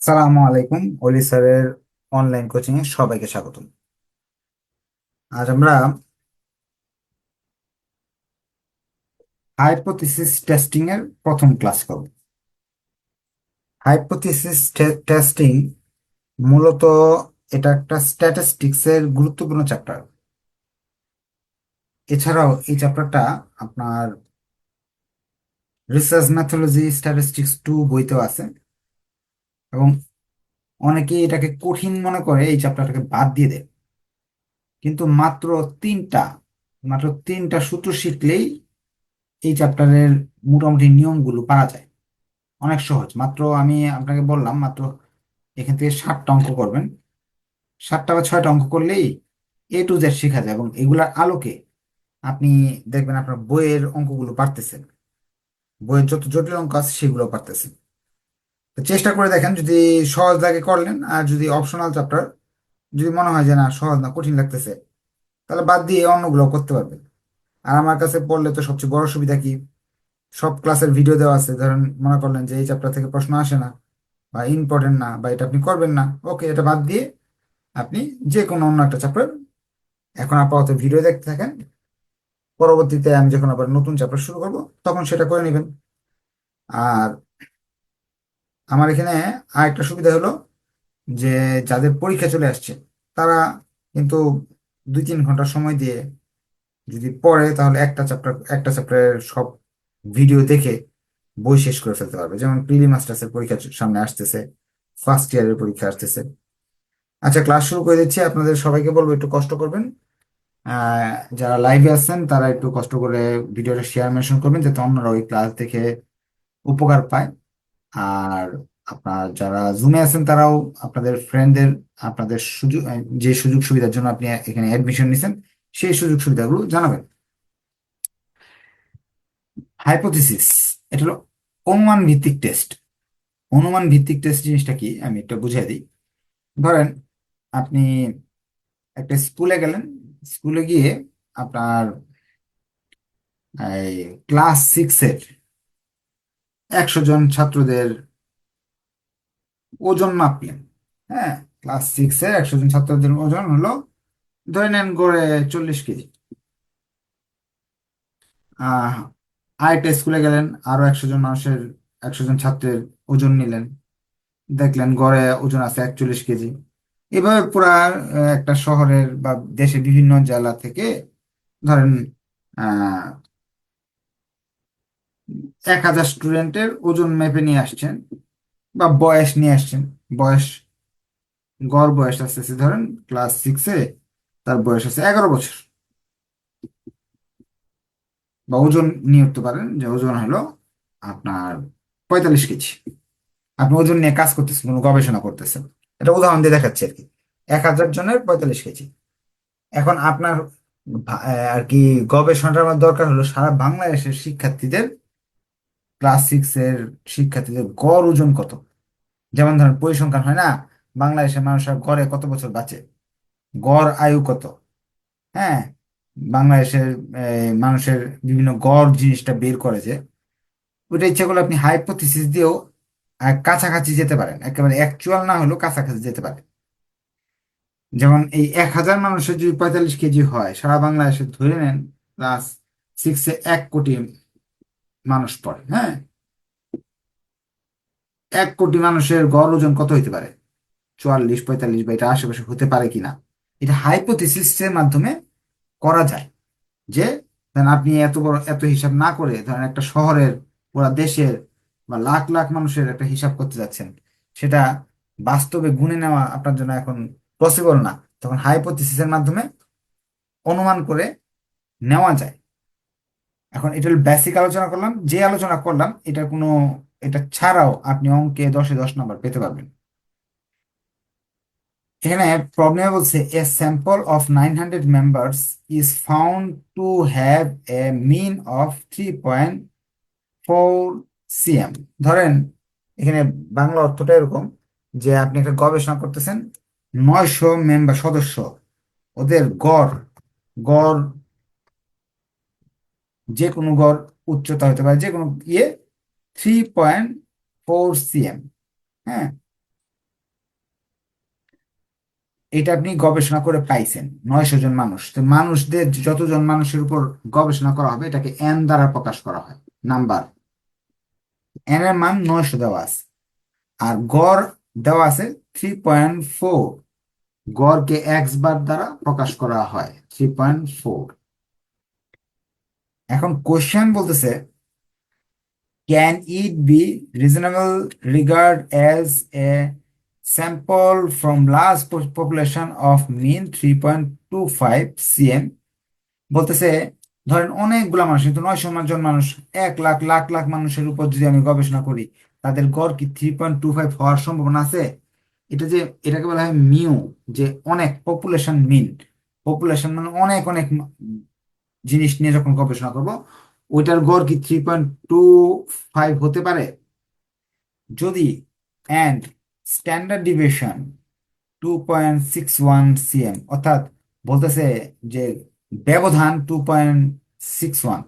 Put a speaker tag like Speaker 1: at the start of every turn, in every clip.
Speaker 1: আসসালামু আলাইকুম অলি স্যারের অনলাইন কোচিং এ সবাইকে স্বাগতম। আজ আমরা হাইপোথিসিস টেস্টিং এর প্রথম ক্লাস করব। হাইপোথিসিস টেস্টিং মূলত এটা একটা স্ট্যাটিস্টিক্স এর গুরুত্বপূর্ণ চ্যাপ্টার এছাড়াও এই চ্যাপ্টারটা আপনার রিসার্চ ম্যাথোলজি স্ট্যাটিস্টিক্স টু বইতেও আছে। এবং অনেকে এটাকে কঠিন মনে করে, এই চ্যাপ্টারটাকে বাদ দিয়ে দেয়। কিন্তু মাত্র তিনটা মাত্র তিনটা সূত্র শিখলেই এই চ্যাপ্টারের মোটামুটি নিয়মগুলো পারা যায়। অনেক সহজ। মাত্র আমি আপনাকে বললাম, মাত্র এখান থেকে সাতটা অঙ্ক করবেন। সাতটা বা ছয়টা অঙ্ক করলেই এ টু জেড শেখা যায় এবং এগুলার আলোকে আপনি দেখবেন আপনার বইয়ের অঙ্কগুলো পারতেছেন বইয়ের যত জটিল অঙ্ক আছে সেগুলো পারতেছেন চেষ্টা করে দেখেন যদি সহজ লাগে করলেন, আর যদি অপশনাল চ্যাপ্টার যদি মনে হয় যে না, সহজ না, কঠিন লাগতেছে, তাহলে বাদ দিয়ে অন্যগুলো করতে পারবেন। আর আমার কাছে পড়লে তো সবচেয়ে বড় সুবিধা কি? সব ক্লাসের ভিডিও দেওয়া আছে। ধরেন মনে করলেন যে এই চ্যাপ্টার থেকে প্রশ্ন আসে না, বা ইম্পর্টেন্ট না, বা এটা আপনি করবেন না ওকে এটা বাদ দিয়ে আপনি যে কোনো অন্য একটা চ্যাপ্টার এখন আপাতত ভিডিও দেখতে থাকেন। পরবর্তীতে আমি যখন আবার নতুন চ্যাপ্টার শুরু করব, তখন সেটা করে নেবেন। আর আমার এখানে আরেকটা সুবিধা হলো যে যাদের পরীক্ষা চলে আসছে, তারা কিন্তু দুই তিন ঘণ্টা সময় দিয়ে যদি পড়ে, তাহলে একটা চ্যাপ্টার একটা চ্যাপ্টারের সব ভিডিও দেখে বই শেষ করে ফেলতে পারবে। যেমন প্রিলি মাস্টার্সের পরীক্ষা সামনে আসতেছে ফার্স্ট ইয়ারের পরীক্ষা আসতেছে। আচ্ছা ক্লাস শুরু করে দিচ্ছি। আপনাদের সবাইকে বলব, একটু কষ্ট করবেন। যারা লাইভে আছেন, তারা একটু কষ্ট করে ভিডিওটা শেয়ার মেনশন করবেন, যাতে অন্যরা ওই ক্লাস দেখে উপকার পায়। আর আপনার যারা জুমে আছেন তারাও আপনাদের ফ্রেন্ডদের আপনাদের সুযোগ যে সুযোগ সুবিধার জন্য আপনি এখানে অ্যাডমিশন নিছেন, সেই সুযোগ সুবিধাগুলো জানাবেন। হাইপোথিসিস এটা হলো অনুমান ভিত্তিক টেস্ট অনুমান ভিত্তিক টেস্ট জিনিসটা কি? আমি একটু বুঝিয়ে দিই। ধরেন আপনি একটা স্কুলে গেলেন। স্কুলে গিয়ে আপনার ক্লাস সিক্সের একশো জন ছাত্রদের ওজন মাপলেন। হ্যাঁ ক্লাস সিক্সের একশো জন ছাত্রদের ওজন হলো ধরে নেন গড়ে চল্লিশ কেজি। আরেকটা স্কুলে গেলেন, আরও একশো জন মানুষের, একশো জন ছাত্রের ওজন নিলেন। দেখলেন গড়ে ওজন আছে একচল্লিশ কেজি। এভাবে পুরা একটা শহরের বা দেশের বিভিন্ন জেলা থেকে ধরেন এক হাজার স্টুডেন্টের ওজন মেপে নিয়ে আসছেন বা বয়স নিয়ে আসছেন। বয়স, গড় বয়স আসতেছে ধরেন ক্লাস সিক্সে তার বয়স আছে এগারো বছর। বা ওজন নিয়ে উঠতে পারেন যে ওজন হলো আপনার পঁয়তাল্লিশ কেজি। আপনি ওজন নিয়ে কাজ করতেছেন, কোনো গবেষণা করতেছেন। এটা উদাহরণ দিয়ে দেখাচ্ছে আর কি। এক হাজার জনের পঁয়তাল্লিশ কেজি। এখন আপনার আর কি গবেষণাটা আমার দরকার হলো সারা বাংলাদেশের শিক্ষার্থীদের ক্লাস সিক্স এর শিক্ষার্থীদের গড় ওজন কত? যেমন ধরেন পরিসংখ্যান হয় না? বাংলাদেশের মানুষরা গড়ে কত বছর বাঁচে? গড় আয়ু কত? হ্যাঁ? বাংলাদেশের মানুষের বিভিন্ন গড় জিনিসটা বের করে যে, ওইটা ইচ্ছা করলে আপনি হাইপোথিসিস দিয়েও কাছাকাছি যেতে পারেন। একেবারে অ্যাকচুয়াল না হলেও কাছাকাছি যেতে পারেন। যেমন এই এক হাজার মানুষের যদি পঁয়তাল্লিশ কেজি হয়, সারা বাংলাদেশে ধরে নেন ক্লাস সিক্সে এক কোটি মানুষ পড়ে হ্যাঁ? এক কোটি মানুষের গড় ওজন কত হইতে পারে? চুয়াল্লিশ, পঁয়তাল্লিশ বা এটা আশেপাশে হতে পারে কিনা? এটা হাইপোথিসিসের মাধ্যমে করা যায় যে, ধরেন আপনি এত বড়, এত হিসাব না করে ধরেন একটা শহরের পুরা দেশের বা লাখ লাখ মানুষের একটা হিসাব করতে যাচ্ছেন, সেটা বাস্তবে গুনে নেওয়া আপনার জন্য এখন পসিবল না। তখন হাইপোথিসিসের মাধ্যমে অনুমান করে নেওয়া যায় এখন এটা হলো বেসিক আলোচনা করলাম, যে আলোচনা করলাম এটা কোনো, এটা ছাড়াও আপনি অঙ্কে দশে দশ নাম্বার পেতে পারবেন। এখানে প্রবলেমে বলছে a sample of nine hundred members is found to have a mean of three point four CM ধরেন, এখানে বাংলা অর্থটা এরকম যে আপনি একটা গবেষণা করতেছেন, নয়শো মেম্বার সদস্য, ওদের গড় গড় যে কোনো গড় উচ্চতা হতে পারে যে কোনো ইয়ে থ্রি পয়েন্ট ফোর সিএম হ্যাঁ? এটা আপনি গবেষণা করে পাইছেন, নয়শো জন মানুষ। তো মানুষদের যতজন মানুষের উপর গবেষণা করা হবে, এটাকে এন দ্বারা প্রকাশ করা হয়, নাম্বার। এন এর মান নয়শো দেওয়া আছে, আর গড় দেওয়া আছে থ্রি পয়েন্ট ফোর গড়কে এক্স বার দ্বারা প্রকাশ করা হয় থ্রি পয়েন্ট ফোর এখন কোশ্চেন বলতেছে can it be reasonable regard as a sample from large population of mean three point two five CM বলতেছে, ধরেন অনেকগুলা মানুষ, কিন্তু নয়শো জন মানুষ, এক লাখ লাখ লাখ মানুষের উপর যদি আমি গবেষণা করি, তাদের গড় কি থ্রি পয়েন্ট টু ফাইভ হওয়ার সম্ভাবনা আছে? এটা যে, এটাকে বলা হয় মিউ যে অনেক পপুলেশন মিন পপুলেশন মানে অনেক অনেক জিনিস নিয়ে যখন গবেষণা করব, ওইটার গড় কি থ্রি পয়েন্ট টু ফাইভ হতে পারে? যদি and standard deviation two point six one CM অর্থাৎ বলতেছে যে ব্যবধান two point six one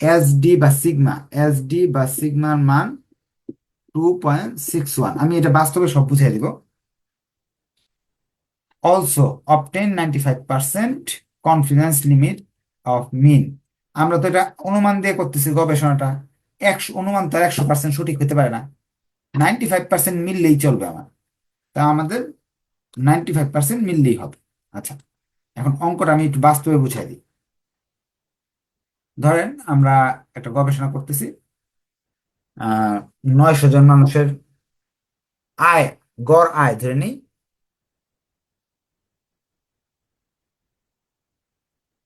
Speaker 1: S D বা সিগমা এস ডি বা সিগমার মান টু পয়েন্ট সিক্স ওয়ান আমি এটা বাস্তবে সব বুঝিয়ে দিব। Also obtain ninety five percent confidence limit of mean আমরা তো এটা অনুমান দিয়ে করতেছি গবেষণাটা। একশো অনুমান তো একশো পার্সেন্ট সঠিক হতে পারে না। নাইনটি ফাইভ পার্সেন্ট মিললেই চলবে আমার। তা আমাদের নাইনটি ফাইভ পার্সেন্ট মিললেই হবে। আচ্ছা এখন অঙ্কটা আমি একটু বাস্তবে বুঝাই দিই। ধরেন আমরা একটা গবেষণা করতেছি নয়শো জন মানুষের আয়, গড় আয় ধরে নিই।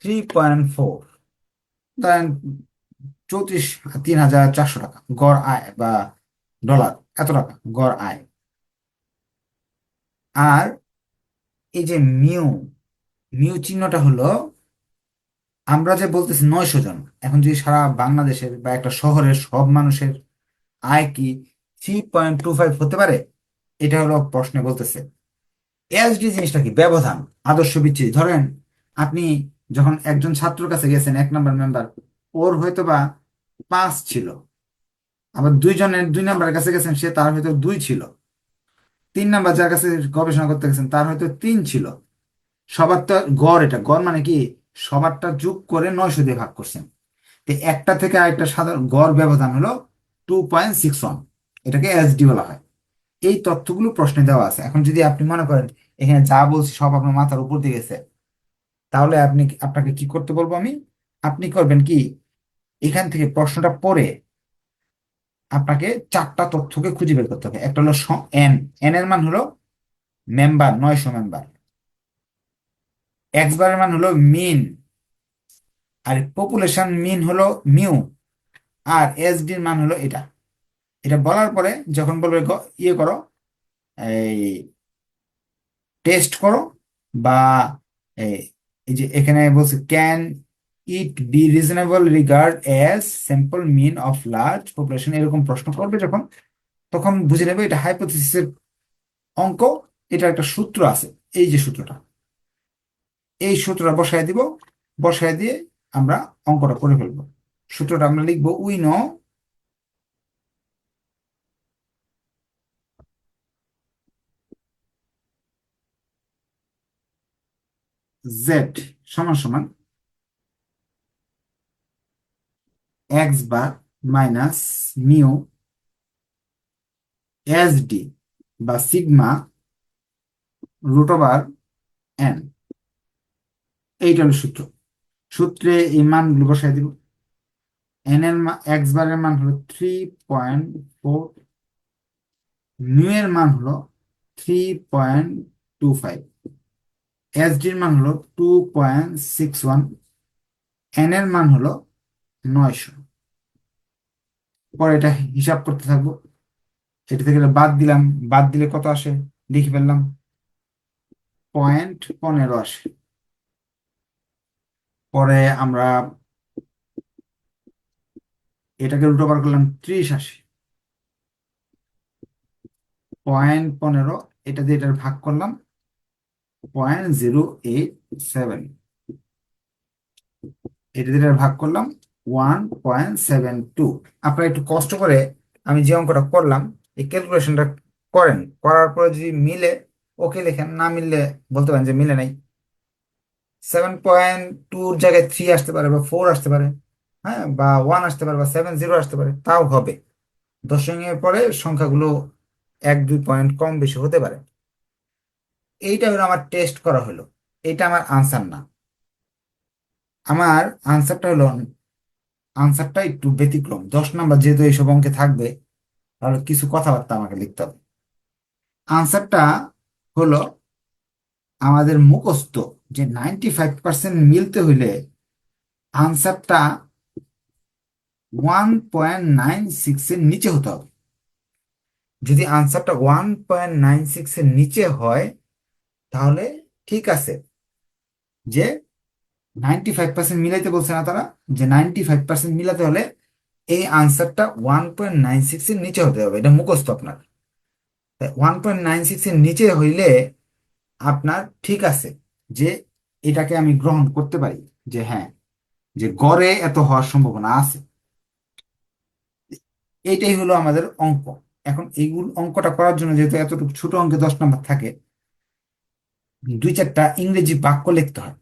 Speaker 1: থ্রি পয়েন্ট ফোর চৌত্রিশ, তিন হাজার চারশো টাকা। গড় আয় বা ডলার এত টাকা, গড় আয়। আর এই যে মিউ মিউ চিহ্নটা হলো, আমরা যে বলতেছি নয়শো জন, এখন যদি সারা বাংলাদেশের বা একটা শহরের সব মানুষের আয় কি থ্রি পয়েন্ট টু ফাইভ হতে পারে? এটা হলো প্রশ্নে বলতেছে। এসডি জিনিসটা কি? ব্যবধান, আদর্শ বিচ্ছিরি ধরেন আপনি যখন একজন ছাত্রর কাছে গেছেন, এক নাম্বার মেম্বার ওর হয়তো বা পাঁচ ছিল। আবার দুইজনের, দুই নাম্বারের কাছে গেছেন, সে তার হয়তো দুই ছিল। তিন নাম্বার যার কাছে গবেষণা করতে গেছেন, তার হয়তো তিন ছিল। সবার তো গড় এটা। গড় মানে কি? সবারটা যোগ করে নয়শো দিয়ে ভাগ করছেন। তো একটা থেকে আরেকটা সাধারণ গড় ব্যবধান হলো টু পয়েন্ট সিক্স ওয়ান এটাকে এসডি বলা হয়। এই তথ্যগুলো প্রশ্নে দেওয়া আছে। এখন যদি আপনি মনে করেন, এখানে যা বলছি সব আপনার মাথার উপর দিয়ে গেছে। তাহলে আপনি আপনাকে কি করতে বলব আমি? আপনি করবেন কি, এখান থেকে প্রশ্নটা পড়ে আপনাকে চারটা তথ্যকে খুঁজে বের করতে হবে। একটা হলো এন এন এর মান হলো মেম্বার নয়শো মেম্বার এক্স বারের মান হলো মিন আর পপুলেশন মিন হলো মিউ আর এস ডির মান হলো এটা। এটা বলার পরে যখন বলবে ইয়ে করো, এই টেস্ট করো বা এই এই যে এখানে বলছে can it be reasonable regard as sample mean of large population এরকম প্রশ্ন করবে যখন, তখন বুঝে নেবে এটা হাইপোথিসিসের অঙ্ক, এটা একটা সূত্র আছে, এই যে সূত্রটা। এই সূত্রটা বসায় দিব, বসায় দিয়ে আমরা অঙ্কটা করে ফেলব। সূত্রটা আমরা লিখব উই নো জেড সমান সমান X bar minus mu S D বা সিগমা রুট ওভার এন এইটা হলো সূত্র। সূত্রে এই মানগুলো বসাই দিব। এন এর এক্স বারের মান হলো থ্রি পয়েন্ট ফোর মিউ এর মান হলো three point two five S ডির মান হলো two point six one N এর মান হলো নয়শো। পরে এটা হিসাব করতে থাকব। এটা থেকে বাদ দিলাম। বাদ দিলে কত আসে? লিখে ফেললাম। পয়েন্ট পনেরো আসে। পরে আমরা এটাকে উল্টো বার করলাম ত্রিশ আসে। পয়েন্ট পনেরো, এটা দিয়ে এটার ভাগ করলাম। পয়েন্ট জিরো এইট সেভেন এটা দিয়ে ভাগ করলাম ওয়ান পয়েন্ট সেভেন টু আপনারা একটু কষ্ট করে আমি যে অঙ্কটা করলাম, এই ক্যালকুলেশনটা করেন। করার পরে যদি মিলে, ওকে লেখেন, না মিললে বলতে পারেন যে মিলে নাই। সেভেন পয়েন্ট টুর জায়গায় থ্রি আসতে পারে বা ফোর আসতে পারে হ্যাঁ বা ওয়ান আসতে পারে বা সেভেন জিরো আসতে পারে, তাও হবে। দশমিকের পরে সংখ্যাগুলো এক, দুই পয়েন্ট কম বেশি হতে পারে। এইটা হলো আমার টেস্ট করা হলো। এটা আমার আনসার না। আমার আনসারটা হলো আনসারটা একটু ব্যতিক্রম। দশ নাম্বার যেহেতু এইসব অঙ্কে থাকবে, তাহলে কিছু কথাবার্তা আমাকে লিখতে হবে। আনসারটা হলো, আমাদের মুখস্থ যে নাইনটি ফাইভ পার্সেন্ট মিলতে হইলে আনসারটা ওয়ান পয়েন্ট নাইন সিক্স এর নিচে হতে হবে। যদি আনসারটা ওয়ান পয়েন্ট নাইন সিক্স এর নিচে হয় তাহলে ঠিক আছে যে নাইনটি ফাইভ পার্সেন্ট মিলাইতে বলছে না তারা, যে নাইনটি ফাইভ পার্সেন্ট মিলাতে হলে এই আনসারটা ওয়ান পয়েন্ট নাইন সিক্স এর নিচে হতে হবে, এটা মুখস্থ আপনার। ওয়ান পয়েন্ট নাইন সিক্স এর নিচে হইলে আপনার ঠিক আছে যে এটাকে আমি গ্রহণ করতে পারি, যে হ্যাঁ যে গড়ে এত হওয়ার সম্ভাবনা আছে। এইটাই হলো আমাদের অঙ্ক। এখন এইগুলো অঙ্কটা করার জন্য যেহেতু এতটুকু ছোট অঙ্কে দশ নম্বর থাকে দুই চারটা ইংরেজি বাক্য লিখতে হয়।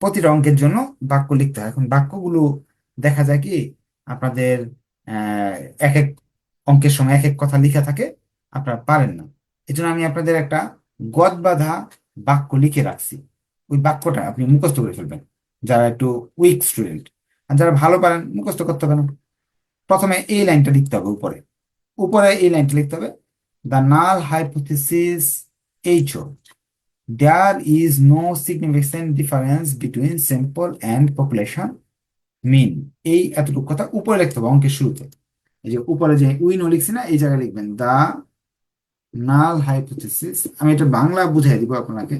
Speaker 1: প্রতিটা অঙ্কের জন্য বাক্য লিখতে হয়। এখন বাক্যগুলো দেখা যায় কি, আপনাদের এক এক অঙ্কের সময় এক এক কথা লিখা থাকে, আপনারা পারেন না। এই আমি আপনাদের একটা গদ বাঁধা বাক্য লিখে রাখছি। ওই বাক্যটা আপনি মুখস্থ করে ফেলবেন, যারা একটু উইক স্টুডেন্ট আর যারা ভালো পারেন, মুখস্থ করতে পারেন। প্রথমে এই লাইনটা লিখতে হবে উপরে। উপরে এই লাইনটা লিখতে হবে the null hypothesis H there is no significant difference between sample and population mean. এই এতটুকু কথা উপরে লিখতে হবে অঙ্কের শুরুতে। এই যে উপরে যে উইনো লিখছি না, এই জায়গায় লিখবেন দা নাল হাইপোথিসিস আমি এটা বাংলা বুঝাই দিব আপনাকে।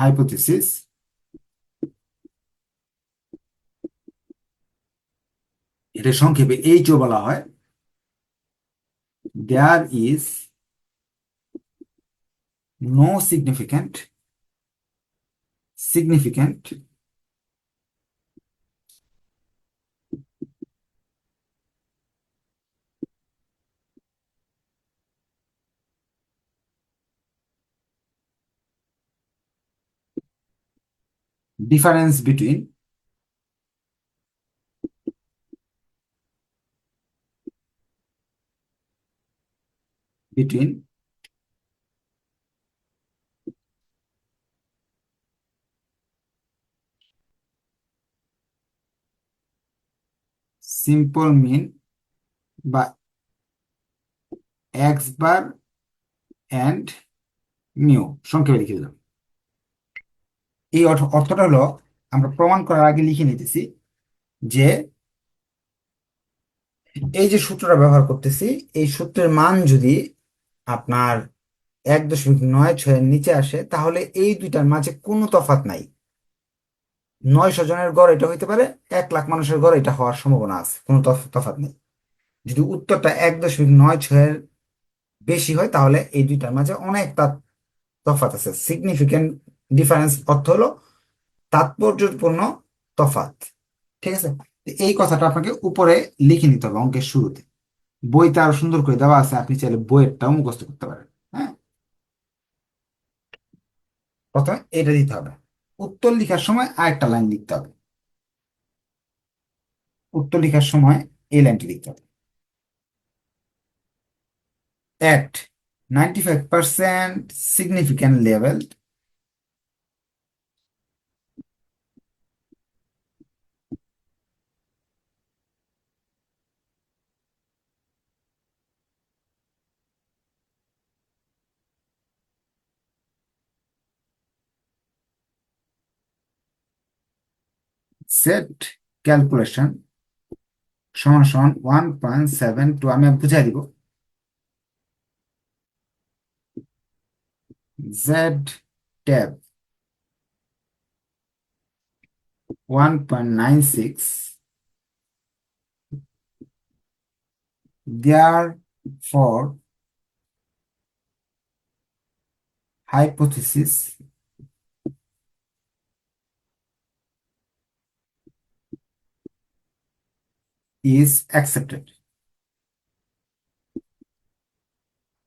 Speaker 1: হাইপোথিসিস এটা সংক্ষেপে এইচও বলা হয়। There is no significant significant difference between between simple mean বা এক্স বার অ্যান্ড মিউ সংক্ষেপে লিখে দিলাম। এই অর্থ, অর্থটা হলো, আমরা প্রমাণ করার আগে লিখে নিতেছি যে এই যে সূত্রটা ব্যবহার করতেছি, এই সূত্রের মান যদি আপনার এক দশমিক নয় ছয়ের নিচে আসে, তাহলে এই দুইটার মাঝে কোনো তফাৎ নাই। নয়শো জনের গড় এটা হইতে পারে, এক লাখ মানুষের গড় এটা হওয়ার সম্ভাবনা আছে, কোনো তফ- তফাৎ নেই। যদি উত্তরটা এক দশমিক নয় ছয়ের বেশি হয়, তাহলে এই দুইটার মাঝে অনেক তফাৎ আছে। সিগনিফিক্যান্ট ডিফারেন্স অর্থ হলো তাৎপর্যপূর্ণ তফাৎ। ঠিক আছে? এই কথাটা আপনাকে উপরে লিখে নিতে হবে অঙ্কের শুরুতে। বইতে আরও সুন্দর করে দেওয়া আছে, আপনি চাইলে বইয়েরটাও মুখস্থ করতে পারেন হ্যাঁ? প্রথমে এটা দিতে হবে। উত্তর লিখার সময় আরেকটা লাইন লিখতে হবে। উত্তর লিখার সময় এই লাইনটি লিখতে হবে। At 95% significant level set calculation সমান সমান ওয়ান পয়েন্ট সেভেন টু আমি বুঝাই দিব। Z tab one point nine six therefore, hypothesis is accepted.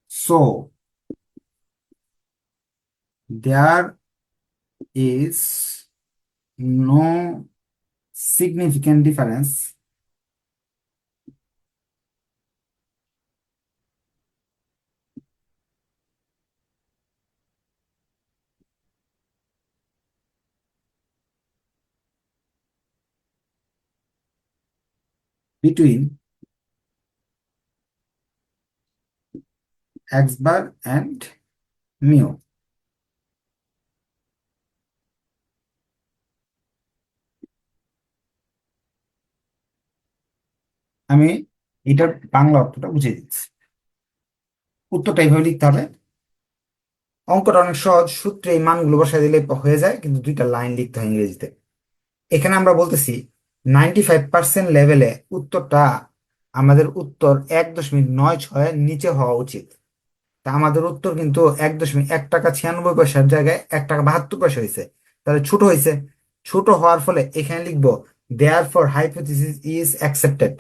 Speaker 1: So, there is no significant difference between x bar and mu. আমি এটার বাংলা অর্থটা বুঝিয়ে দিচ্ছি। উত্তরটা এইভাবে লিখতে হবে। অঙ্কটা অনেক সহজ, সূত্রে এই মানগুলো বসায় দিলে হয়ে যায়, কিন্তু দুইটা লাইন লিখতে হয় ইংরেজিতে। এখানে আমরা বলতেছি নাইনটি ফাইভ পার্সেন্ট লেভেলে উত্তরটা আমাদের উত্তর এক দশমিক নয় ছয়ের নিচে হওয়া উচিত। তা আমাদের উত্তর কিন্তু এক দশমিক এক টাকা ছিয়ানব্বই পয়সার জায়গায় এক টাকা বাহাত্তর পয়সা হয়েছে। তাহলে ছোট হয়েছে। ছোট হওয়ার ফলে এখানে লিখব therefore hypothesis is accepted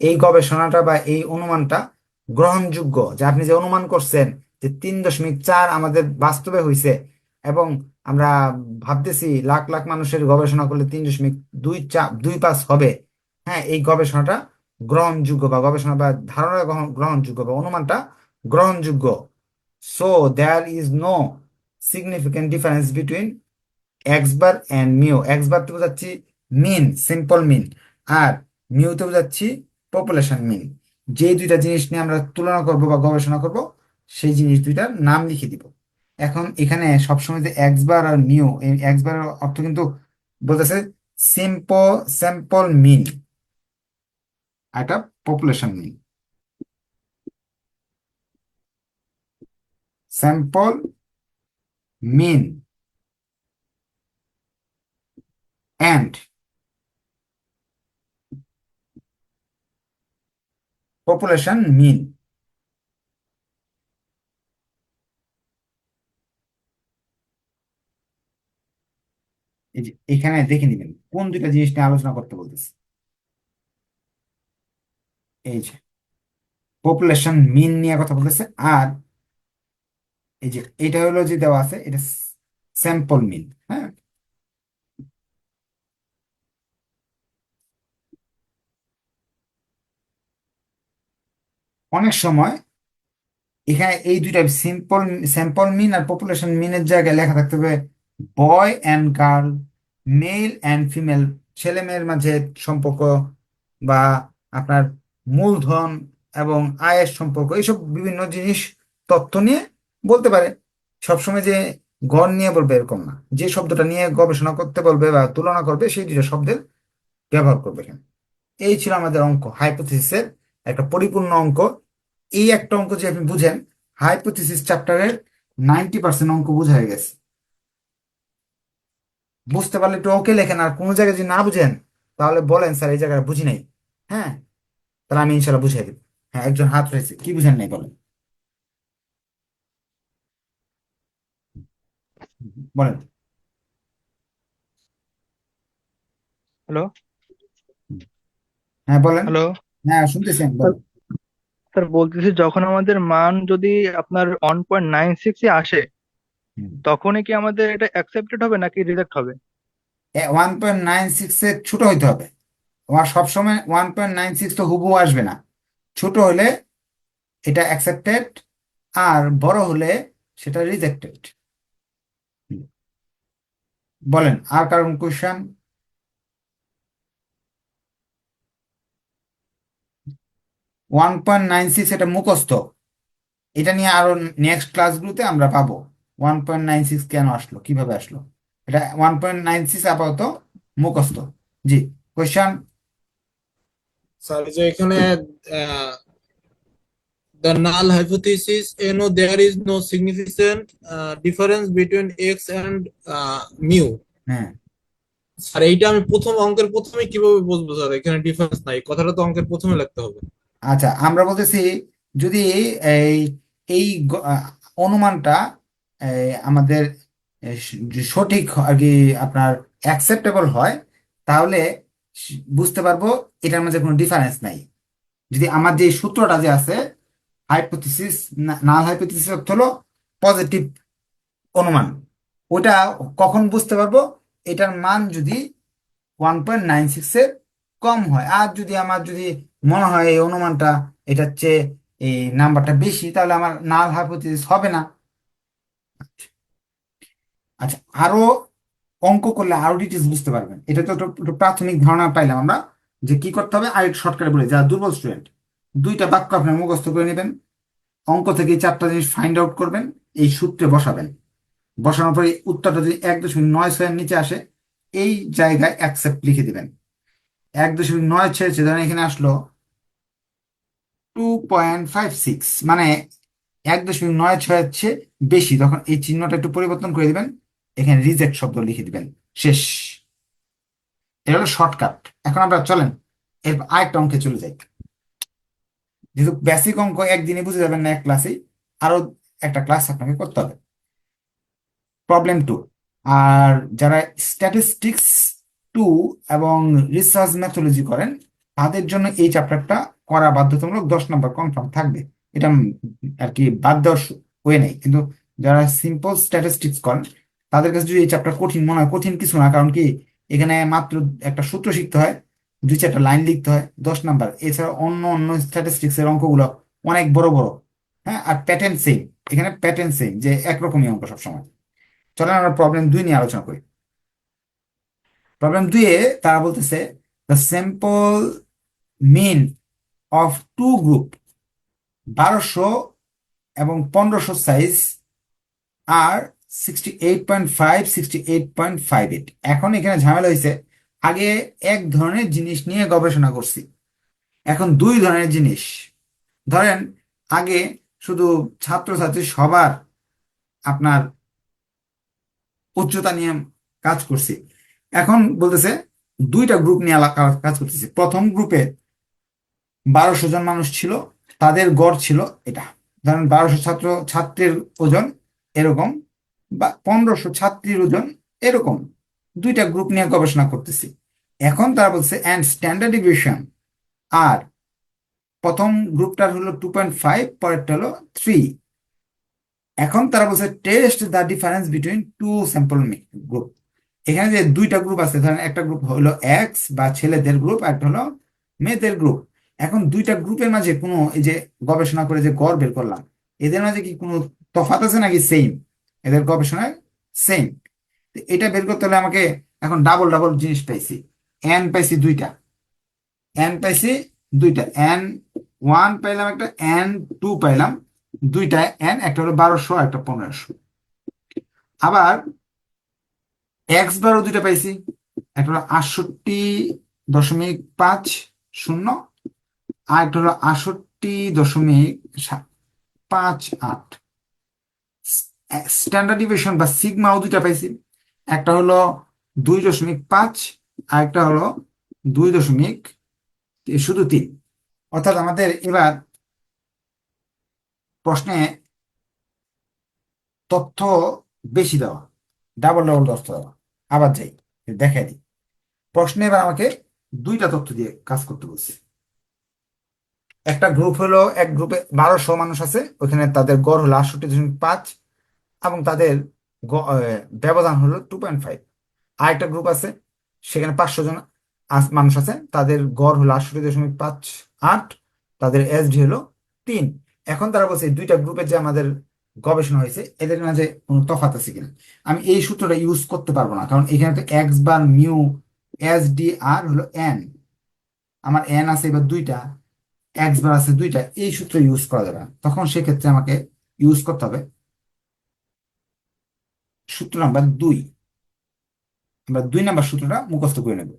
Speaker 1: এই গবেষণাটা বা এই অনুমানটা গ্রহণযোগ্য। যে আপনি যে অনুমান করছেন যে তিন দশমিক চার আমাদের বাস্তবে হয়েছে এবং আমরা ভাবতেছি লাখ লাখ মানুষের গবেষণা করলে তিন দশমিক দুই চার দুই পাঁচ হবে। হ্যাঁ এই গবেষণাটা গ্রহণযোগ্য বা গবেষণা বা ধারণা গ্রহণ, গ্রহণযোগ্য বা অনুমানটা গ্রহণযোগ্য। So there is no significant difference between X bar and mu X bar তো বোঝাচ্ছি মিন সিম্পল মিন আর মিউতে বোঝাচ্ছি পপুলেশন মিন যে দুইটা জিনিস নিয়ে আমরা তুলনা করব বা গবেষণা করব, সেই জিনিস দুইটার নাম লিখে দিব। এখন এখানে সবসময় যে এক্স বার আর মিউ এই এক্স বার অর্থ কিন্তু বলতেছে সিম্পল স্যাম্পল মিন একটা population mean sample mean and population mean এই যে এখানে দেখে নিবেন, কোন দুইটা জিনিস নিয়ে আলোচনা করতে বলতেছে। এই যে পপুলেশন মিন নিয়ে কথা বলতেছে, আর এই যে এটা হলো যে দেওয়া আছে, এটা স্যাম্পল মিন হ্যাঁ? অনেক সময় এখানে এই দুইটা সিম্পল স্যাম্পল মিন আর পপুলেশন মিনের জায়গায় লেখা থাকতে হবে boy and girl male and female ছেলে মেয়ের মাঝে সম্পর্ক বা আপনার মূলধন এবং আয়ের সম্পর্ক, এইসব বিভিন্ন জিনিস তথ্য নিয়ে বলতে পারে। সবসময় যে গড় নিয়ে বলবে এরকম না। যে শব্দটা নিয়ে গবেষণা করতে বলবে বা তুলনা করবে, সেই দুটো শব্দের ব্যবহার করবে এখানে। এই ছিল আমাদের অঙ্ক, হাইপোথিসিসের একটা পরিপূর্ণ অঙ্ক। এই একটা অঙ্ক যে আপনি বুঝেন, হাইপোথিসিস চ্যাপ্টারের নাইনটি পার্সেন্ট অঙ্ক বোঝা হয়ে গেছে। বুঝতে পারলে একটু ওকে লেখেন আর কোনো জায়গায় যদি না বুঝেন তাহলে বলেন স্যার এই জায়গাটা বুঝি নাই। হ্যাঁ? তাহলে আমি ইনশাল্লাহ বুঝিয়ে দেব। হ্যাঁ একজন হাত রয়েছে কি বুঝেন নাই বলেন। বলেন।
Speaker 2: হ্যালো?
Speaker 1: হ্যাঁ বলেন।
Speaker 2: হ্যালো?
Speaker 1: হ্যাঁ শুনতেছি আমি
Speaker 2: স্যার বলতেছি যখন আমাদের মান যদি আপনার ওয়ান পয়েন্ট নাইন সিক্স আসে। তখনই কি আমাদের এটা অ্যাকসেপ্টেড হবে নাকি রিজেক্ট হবে?
Speaker 1: ওয়ান পয়েন্ট নাইন সিক্স এর ছোট হইতে হবে। ওয়া সবসময় ওয়ান পয়েন্ট নাইন সিক্স তো হুবহু আসবে না। ছোট হলে এটা অ্যাকসেপ্টেড আর বড় হলে সেটা রিজেক্টেড বলেন আর কারণ question one point nine six এটা মুখস্থ। এটা নিয়ে আরও নেক্সট ক্লাসগুলোতে আমরা পাবো। ওয়ান পয়েন্ট নাইন সিক্স কেন আসলো? কীভাবে আসলো? এটা ওয়ান পয়েন্ট নাইন সিক্স আপাতত মুখস্থ। জি কোয়েশ্চেন
Speaker 3: স্যার যে এখানে the null hypothesis you know there is no significant uh, difference between x and uh, mu.
Speaker 1: হ্যাঁ।
Speaker 3: স্যার এইটা আমি প্রথম অঙ্কের প্রথমে কীভাবে বুঝব স্যার এখানে ডিফারেন্স নাই। কথাটা তো অঙ্কের প্রথমে লিখতে হবে।
Speaker 1: আচ্ছা আমরা বলতেছি যদি এই এই অনুমানটা আমাদের সঠিক আর কি আপনার অ্যাকসেপ্টেবল হয়, তাহলে বুঝতে পারব এটার মধ্যে কোনো ডিফারেন্স নাই। যদি আমার যে সূত্রটা যে আছে হাইপোথিসিস নাল হাইপোথিসিস অর্থ হলো পজিটিভ অনুমান। ওটা কখন বুঝতে পারব? এটার মান যদি ওয়ান পয়েন্ট নাইন সিক্স এর কম হয়। আর যদি আমার, যদি মনে হয় এই অনুমানটা, এটার চেয়ে এই নাম্বারটা বেশি, তাহলে আমার নাল হাইপোথিসিস হবে না। আচ্ছা আরও অঙ্ক করলে আরও ডিটেলস বুঝতে পারবেন। এটা তো প্রাথমিক ধারণা পাইলাম আমরা যে কি করতে হবে আর শর্টকাটে বলে। যারা দুর্বল স্টুডেন্ট দুইটা বাক্য আপনার মুখস্থ করে নেবেন। অঙ্ক থেকে চারটা জিনিস ফাইন্ড আউট করবেন, এই সূত্রে বসাবেন। বসানোর পরে উত্তরটা যদি এক দশমিক নয় ছয়ের নিচে আসে, এই জায়গায় অ্যাকসেপ্ট লিখে দিবেন। এক দশমিক নয় ছেড়েছে ধরেন এখানে আসলো টু পয়েন্ট ফাইভ সিক্স মানে এক দশমিক নয় ছয়ের চেয়ে বেশি। তখন এই চিহ্নটা একটু পরিবর্তন করে দিবেন। এখানে রিজেক্ট শব্দ লিখে দিবেন। শেষ। এটা হলো শর্টকাট এখন আমরা চলেন, এর আরেকটা অঙ্কে চলে যাই। যেহেতু বেসিক অঙ্ক একদিনে বুঝে যাবেন না, এক ক্লাসেই আরও একটা ক্লাস আপনাকে করতে হবে। প্রবলেম টু আর যারা স্ট্যাটিস্টিক্স টু এবং রিসার্চ ম্যাথোলজি করেন, তাদের জন্য এই চ্যাপ্টারটা করা বাধ্যতামূলক দশ নম্বর কনফার্ম থাকবে। এটা আর কি বাদ দেওয়ার ওয়ে নেই। কিন্তু যারা সিম্পল স্ট্যাটিস্টিক্স করেন তাদের কাছে যদি এই চ্যাপ্টার কঠিন মনে হয়, কঠিন কিছু না, কারণ কি এখানে মাত্র একটা সূত্র শিখতে হয়, দুই চারটা লাইন লিখতে হয়, দশ নাম্বার। এছাড়া অন্য অন্য স্ট্যাটিস্টিক্স এর অঙ্কগুলো অনেক বড় বড় হ্যাঁ? আর প্যাটার্ন সেম এখানে প্যাটার্ন সেম যে একরকমই অঙ্ক সবসময়। চলেন আমরা প্রবলেম দুই নিয়ে আলোচনা করি। প্রবলেম দুইয়ে তারা বলতেছে the sample mean of two group বারোশো এবং পনেরোশো সাইজ আর sixty eight point five sixty eight point five eight এখন এখানে ঝামেলা হয়েছে আগে এক ধরনের জিনিস নিয়ে গবেষণা করছি। এখন দুই ধরনের জিনিস। ধরেন, আগে শুধু ছাত্রছাত্রী সবার আপনার উচ্চতা নিয়ে কাজ করছি। এখন বলতেছে দুইটা গ্রুপ নিয়ে কাজ করতেছি। প্রথম গ্রুপে বারোশো জন মানুষ ছিল, তাদের গড় ছিল এটা। ধরেন বারোশো ছাত্র ছাত্রের ওজন এরকম। বা পনেরোশো ছাত্রীর ওজন এরকম দুইটা গ্রুপ নিয়ে গবেষণা করতেছি। এখন তারা বলছে অ্যান্ড স্ট্যান্ডার্ড ডিভিশন আর প্রথম গ্রুপটার হলো টু পয়েন্ট ফাইভ পরেরটা হলো থ্রি এখন তারা বলছে test the difference between two sample group এখানে যে দুইটা গ্রুপ আছে, ধরেন একটা গ্রুপ হলো এক্স বা ছেলেদের গ্রুপ একটা হলো মেয়েদের গ্রুপ এখন দুইটা গ্রুপের মাঝে কোনো এই যে গবেষণা করে যে গড় বের করলাম, এদের মাঝে কি কোনো তফাত আছে নাকি সেম এদের গবেষণায় সেম এটা বের করতে হলে আমাকে এখন ডাবল ডাবল জিনিস পাইছি। এন পাইছি দুইটা। এন পাইছি দুইটা। এন ওয়ান পাইলাম একটা এন টু পাইলাম দুইটা। এন একটা হলো বারোশো একটা পনেরোশো। আবার এক্স বারো দুইটা পাইছি, একটা হলো আটষট্টি দশমিক পাঁচ শূন্য, আর একটা হলো আটষট্টি দশমিক পাঁচ আট। স্ট্যান্ডার্ড ডিভিশন বা সিগমাও দুইটা পাইছি। একটা হলো দুই দশমিক পাঁচ, আর একটা হলো দুই দশমিক শুধু তিন। অর্থাৎ আমাদের এবার প্রশ্নে তথ্য বেশি দেওয়া ডাবল ডাবল তথ্য দেওয়া। আবার যাই, দেখাই দিই। প্রশ্নে এবার আমাকে দুইটা তথ্য দিয়ে কাজ করতে বলছে। একটা গ্রুপ হলো, এক গ্রুপে বারোশো মানুষ আছে, ওখানে তাদের গড় হলো আটষট্টি দশমিক পাঁচ এবং তাদের ব্যবধান হলো টু পয়েন্ট ফাইভ আর একটা গ্রুপ আছে, সেখানে পাঁচশো জন মানুষ আছে, তাদের গড় হলো আটষট্টি দশমিক পাঁচ আট, তাদের এসডি হলো তিন। এখন তারা বলছে দুইটা গ্রুপের যে আমাদের গবেষণা হয়েছে, এদের মাঝে কোনো তফাত আছে কিনা। আমি এই সূত্রটা ইউজ করতে পারব না, কারণ এখানে তো X bar mu S D আর হলো এন আমার এন আছে এবার দুইটা এক্স বার আছে দুইটা, এই সূত্র ইউজ করা যাবে তখন সেক্ষেত্রে আমাকে ইউজ করতে হবে। সূত্র নাম্বার দুই। আমরা দুই নাম্বার সূত্রটা মুখস্থ করে নেব।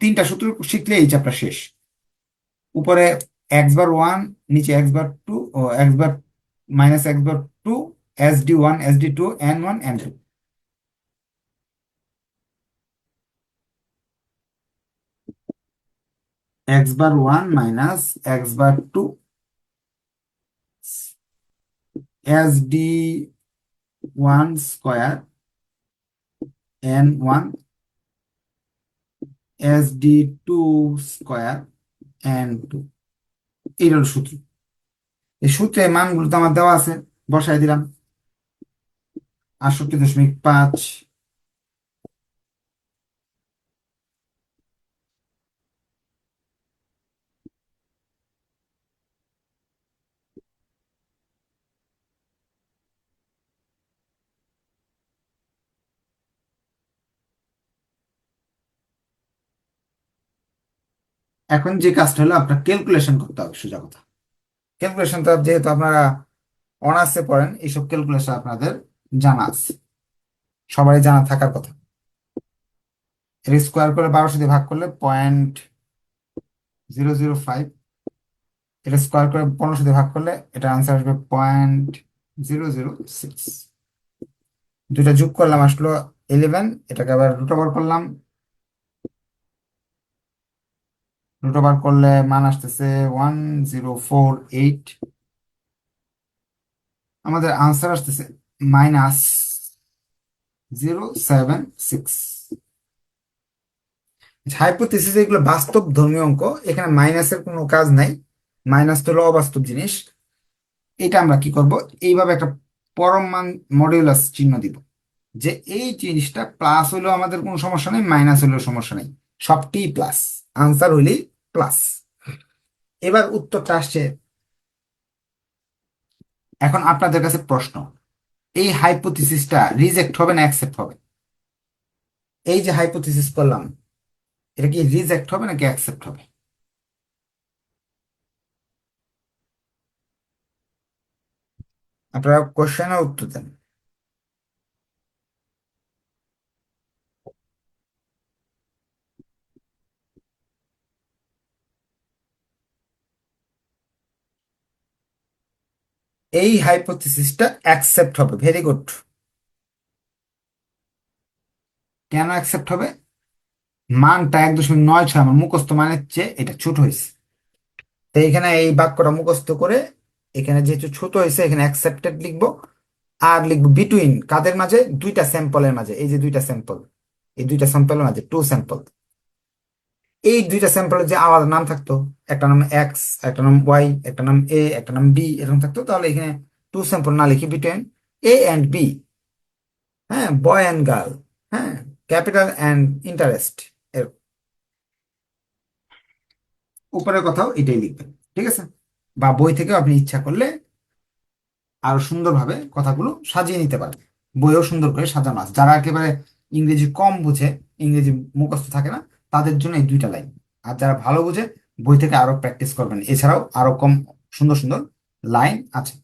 Speaker 1: তিনটা সূত্র শিখলে এই চ্যাপ্টার শেষ। উপরে এক্স বার ওয়ান নিচে এক্স বার টু ও X bar minus X bar two S D one S D two N one N two X bar one minus X bar two S D one square N one S D two square N two. এইটা হলো সূত্র। এই সূত্রে মানগুলো তো আমার দেওয়া আছে বসাই দিলাম। আটষট্টি দশমিক পাঁচ এখন যে কাজটা হলো আপনার ক্যালকুলেশন করতে হবে সোজা কথা। ক্যালকুলেশন তো যেহেতু আপনারা অনার্সে পড়েন, এইসব ক্যালকুলেশন আপনাদের জানা আছে। সবারই জানা থাকার কথা। এর স্কোয়ার করে বারোশো দিয়ে ভাগ করলে পয়েন্ট জিরো জিরো ফাইভ এটা স্কোয়ার করে পনেরোশো দিয়ে ভাগ করলে এটা আনসার আসবে পয়েন্ট জিরো জিরো সিক্স দুইটা যোগ করলাম, আসলো ইলেভেন এটাকে আবার রুট ওভার করলাম। রুট ওভার করলে মান আসতেছে ওয়ান জিরো ফোর এইট আমাদের আনসার আসতেছে minus zero seven six hypothesis এগুলো বাস্তব ধর্মীয় অঙ্ক, এখানে মাইনাসের কোনো কাজ নাই। মাইনাস তো হলো অবাস্তব জিনিস। এটা আমরা কি করব? এইভাবে একটা পরম মান মডিউলাস চিহ্ন দিব। যে এই জিনিসটা প্লাস হইলেও আমাদের কোনো সমস্যা নেই মাইনাস হইলেও সমস্যা নেই। সবটি প্লাস আনসার হইলেই প্লাস। এবার উত্তরটা আসছে। এখন আপনাদের কাছে প্রশ্ন। এই হাইপোথিসিসটা রিজেক্ট হবে না অ্যাকসেপ্ট হবে? এই যে হাইপোথিসিস করলাম, এটা কি রিজেক্ট হবে নাকি অ্যাকসেপ্ট হবে? আপনারা কোশ্চেনের উত্তর দেন। এই হাইপোথিসিসটা অ্যাকসেপ্ট হবে। ভেরি গুড কেন অ্যাকসেপ্ট হবে? মানটা এক দশমিক নয় ছয় আমার মুখস্থ মানের চেয়ে এটা ছোট হয়েছে। তো এখানে এই বাক্যটা মুখস্থ করে এখানে যেহেতু ছোট হয়েছে, এখানে অ্যাকসেপ্টেড লিখব। আর লিখব বিটুইন কাদের মাঝে? দুইটা স্যাম্পলের মাঝে। এই যে দুইটা স্যাম্পল এই দুইটা স্যাম্পলের মাঝে টু স্যাম্পল এই দুইটা স্যাম্পলের যে আলাদা নাম থাকতো। একটা নাম এক্স একটা নাম ওয়াই একটা নাম এ একটা নাম বি এরকম থাকতো। তাহলে এখানে টু স্যাম্পল না লিখি বিটুইন এ অ্যান্ড বি হ্যাঁ বয় অ্যান্ড গার্ল হ্যাঁ ক্যাপিটাল অ্যান্ড ইন্টারেস্ট এর উপরের কথাও এটাই লিখবেন, ঠিক আছে? বা বই থেকে আপনি ইচ্ছা করলে আরও সুন্দরভাবে কথাগুলো সাজিয়ে নিতে পারবেন। বইও সুন্দর করে সাজানো আছে। যারা একেবারে ইংরেজি কম বুঝে, ইংরেজি মুখস্থ থাকে না, তাদের জন্য এই দুইটা লাইন। আর যারা ভালো বুঝে বই থেকে আরও প্র্যাকটিস করবেন। এছাড়াও আরও কম সুন্দর সুন্দর লাইন আছে।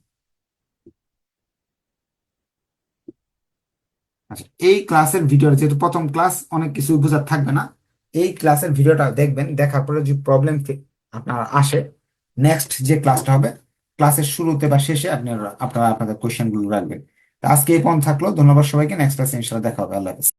Speaker 1: আচ্ছা এই ক্লাসের ভিডিওটা যেহেতু প্রথম ক্লাস অনেক কিছু বোঝার থাকবে না। এই ক্লাসের ভিডিওটা দেখবেন, দেখার পরে যে প্রবলেম আপনার আসে নেক্সট যে ক্লাসটা হবে ক্লাসের শুরুতে বা শেষে আপনারা আপনারা আপনাদের কোশ্চেনগুলো রাখবেন। আজকে এই পর্যন্ত থাকল। ধন্যবাদ সবাইকে। নেক্সট ক্লাসে ইনশাআল্লাহ দেখা হবে। আল্লাহ হাফেজ।